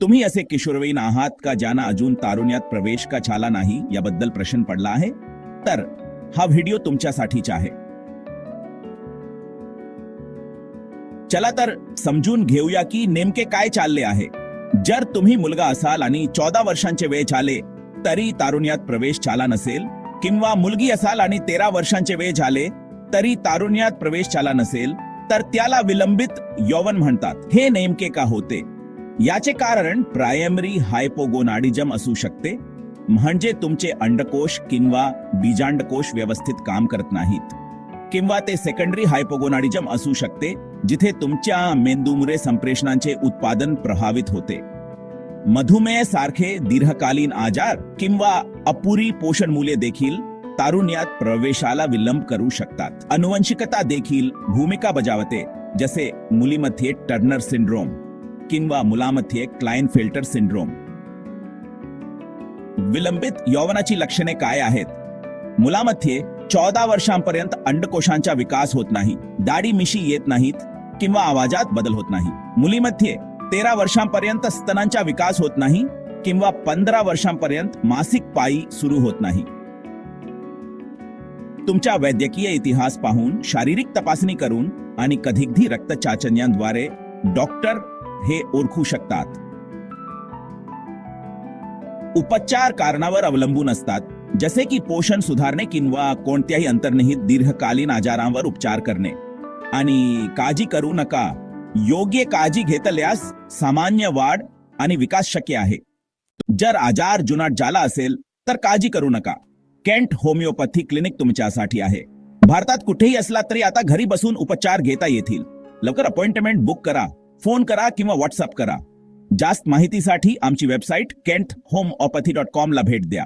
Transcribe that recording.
तुम्ही असे किशोरवयीन आहात का ज्यांना अजून तारुण्यात प्रवेश का झाला नाही याबद्दल प्रश्न पडला आहे? तर हा व्हिडिओ तुमच्यासाठीचा आहे. चला तर समजून घेऊया की नेमके काय चालले आहे. जर तुम्ही मुलगा असाल आणि चौदा वर्षांचे वय झाले तरी तारुण्यात प्रवेश झाला नसेल किंवा मुलगी असाल आणि तेरा वर्षांचे वय झाले तरी तारुण्यात प्रवेश झाला नसेल तर त्याला विलंबित यौवन म्हणतात. हे नेमके का होते? याचे कारण प्रायमरी हायपोगोनाडिजम असू शकते म्हणजे तुमचे अंडकोश किंवा बीजांडकोश व्यवस्थित काम करत नाहीत किंवा ते सेकंडरी हायपोगोनाडिजम असू शकते जिथे तुमच्या मेंदूमुळे संप्रेषणांचे उत्पादन प्रभावित होते. मधुमेह सारखे दीर्घकालीन आजार किंवा अपुरी पोषण मूल्ये देखील तारुण्यात प्रवेशाला विलंब करू शकतात. अनुवंशिकता देखील भूमिका बजावते जसे मुलीमध्ये टर्नर सिंड्रोम. किंवा मुलामध्ये क्लायन फिल्टर सिंड्रोम. विलंबित यौवनाची लक्षणे काय आहेत? मुलामध्ये चौदा वर्षांपर्यंत अंडकोशांचा विकास होत नाही दाढी मिशी येत नाहीत किंवा आवाजात बदल होत नाही. मुलीमध्ये तेरा वर्षांपर्यंत स्तनांचा विकास होत नाही किंवा पंधरा वर्षांपर्यंत मासिक पायी सुरू होत नाही. तुमच्या वैद्यकीय इतिहास पाहून शारीरिक तपासणी करून आणि कधीकधी रक्तचाचण्यांद्वारे डॉक्टर हे ओळखू शकतात. उपचार कारणावर अवलंबून असतात. जसे की पोषण सुधारणे किंवा कोणत्याही अंतर्निहित दीर्घकालीन आजारांवर उपचार करणे. आणि काळजी करू नका. योग्य काळजी घेतल्यास सामान्य वाढ आणि विकास शक्य आहे. जर आजार जुनाट झाला असेल तर काळजी करू नका. केंट होमिओपॅथी क्लिनिक तुमच्यासाठी आहे. भारतात कुठेही असला तरी आता घरी बसून उपचार घेता येतील. लवकर अपॉइंटमेंट बुक करा. फोन करा किंवा व्हॉट्सअप करा. जास्त माहितीसाठी आमची website Kent homeopathy dot com ला भेट द्या.